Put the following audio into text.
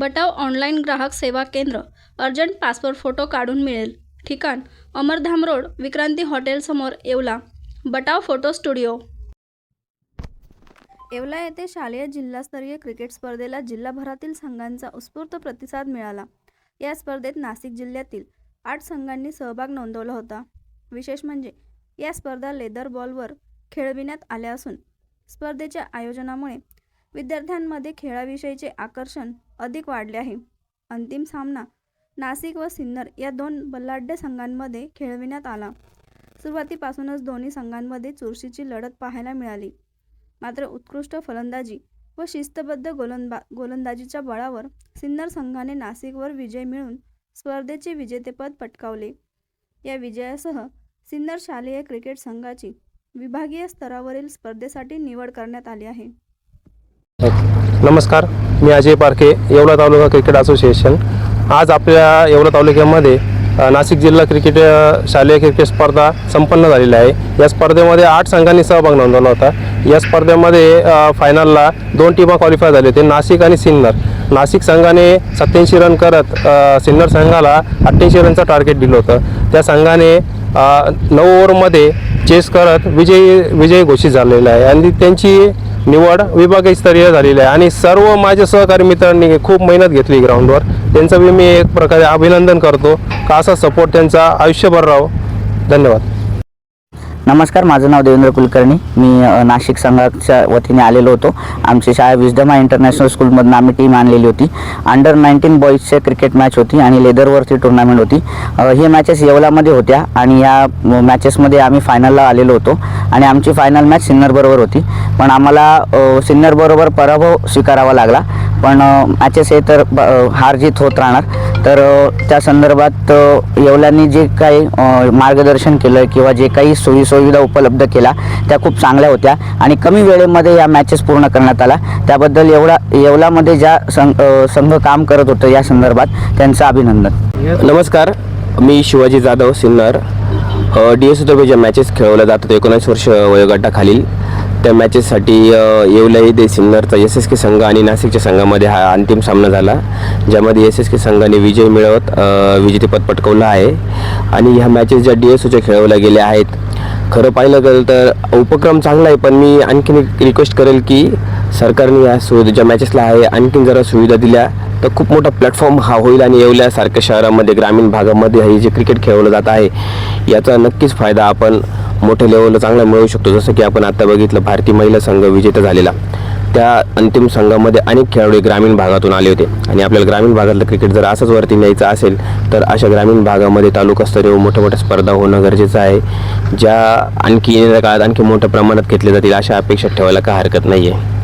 बटाव online ग्राहक सेवा केंद्र अर्जंट पासपोर्ट फोटो काढून मिळेल. ठिकाण अमरधाम रोड विक्रांती हॉटेलसमोर Yeola. Batav photo studio. Yeola येथे शालेय जिल्हास्तरीय क्रिकेट स्पर्धेला जिल्हाभरातील संघांचा उत्स्फूर्त प्रतिसाद मिळाला. या स्पर्धेत नाशिक जिल्ह्यातील आठ संघांनी सहभाग नोंदवला होता. विशेष म्हणजे या स्पर्धा लेदर बॉलवर खेळविण्यात आल्या असून स्पर्धेच्या आयोजनामुळे विद्यार्थ्यांमध्ये खेळाविषयीचे आकर्षण अधिक वाढले आहे. अंतिम सामना नाशिक व सिन्नर या दोन बल्लाढ्य संघांमध्ये खेळविण्यात आला. सुरुवातीपासूनच दोन्ही संघांमध्ये चुरशीची लढत पाहायला मिळाली. मात्र उत्कृष्ट फलंदाजी व शिस्तबद्ध गोलंदा गोलंदाजीच्या बळावर सिन्नर संघाने नाशिकवर विजय मिळून स्पर्धेचे विजेतेपद पटकावले. या विजयासह सिन्नर शालेय क्रिकेट संघाची विभागीय स्तरावरील स्पर्धेसाठी निवड करण्यात आली आहे. नमस्कार मी अजय पारखे येवला तालुका क्रिकेट असोसिएशन. आज आपल्या येवला तालुक्यामध्ये नाशिक जिल्हा क्रिकेट शालेय क्रिकेट स्पर्धा संपन्न झालेली आहे. या स्पर्धेमध्ये आठ संघांनी सहभाग नोंदवला होता. या स्पर्धेमध्ये फायनलला दोन टीमा क्वालिफाय झाले होते नाशिक आणि सिन्नर. नाशिक संघाने सत्याऐंशी रन करत सिन्नर संघाला अठ्ठ्याऐंशी रनचं टार्गेट दिलं होतं. त्या संघाने नऊ ओव्हरमध्ये चेस करत विजयी विजयी घोषित झालेला आहे. आणि त्यांची निवड विभागीय स्तरीय झालेली आहे. आणि सर्व माझ्या सहकारी मित्रांनी खूप मेहनत घेतली ग्राउंडवर त्यांचं बी मी एक प्रकारे अभिनंदन करतो. का असा सपोर्ट त्यांचा आयुष्यभर राहो. धन्यवाद. नमस्कार माझं नाव देवेंद्र कुलकर्णी. मी नाशिक संघाच्या वतीने आलेलो होतो. आमची शाळा विजडमा इंटरनॅशनल स्कूलमधून आम्ही टीम आणलेली होती. अंडर नाईन्टीन बॉईजचे क्रिकेट मॅच होती आणि लेदरवरती टुर्नामेंट होती. हे मॅचेस येवलामध्ये होत्या आणि या मॅचेसमध्ये आम्ही फायनलला आलेलो होतो. आणि आमची फायनल मॅच सिन्नरबरोबर होती. पण आम्हाला सिन्नरबरोबर पराभव स्वीकारावा लागला. पण मॅचेस हे तर ब- हार जीत होत राहणार. तर त्या संदर्भात अ, येवल्यांनी जे काही मार्गदर्शन केलं किंवा जे काही सोयीसुविधा उपलब्ध केल्या त्या खूप चांगल्या होत्या आणि कमी वेळेमध्ये या मॅचेस पूर्ण करण्यात आला त्याबद्दल येवला येवलामध्ये ज्या संघ संघ काम करत होतं या संदर्भात त्यांचं अभिनंदन. नमस्कार मी शिवाजी जाधव सिन्नर. डी एस ज्या मॅचेस खेळवल्या जातात एकोणीस वर्ष वयोगटाखालील. त्या मॅचेससाठी येवला दे सिन्नरचा एस एस के संघ आणि नाशिकच्या संघामध्ये हा अंतिम सामना झाला ज्यामध्ये एस एस के संघाने विजय मिळवत विजेतेपद पटकवलं आहे. आणि ह्या मॅचेस ज्या डी एस ओच्या खेळवल्या गेल्या आहेत खरं पाहिलं गेलं तर उपक्रम चांगला आहे पण मी आणखीन एक रिक्वेस्ट करेल की सरकारने या सु ज्या मॅचेसला आहे आणखीन जरा सुविधा दिल्या तर खूप मोठा प्लॅटफॉर्म हा होईल आणि येवल्यासारख्या शहरामध्ये ग्रामीण भागामध्ये हे जे क्रिकेट खेळवलं जात आहे याचा नक्कीच फायदा आपण मोठ्या लेवलला चांगला मिळवू शकतो. जसं की आपण आता बघितलं भारतीय महिला संघ विजेता झालेला. त्या अंतिम संघामध्ये अनेक खेळाडू ग्रामीण भागातून आले होते. आणि आपल्याला ग्रामीण भागातलं क्रिकेट जर असंच वरती न्यायचं असेल तर अशा ग्रामीण भागामध्ये तालुकास्तरीय व मोठ्या मोठ्या स्पर्धा होणं गरजेचं आहे. ज्या आणखी येणाऱ्या काळात आणखी मोठ्या प्रमाणात घेतल्या जातील अशा अपेक्षा ठेवायला काय हरकत नाही आहे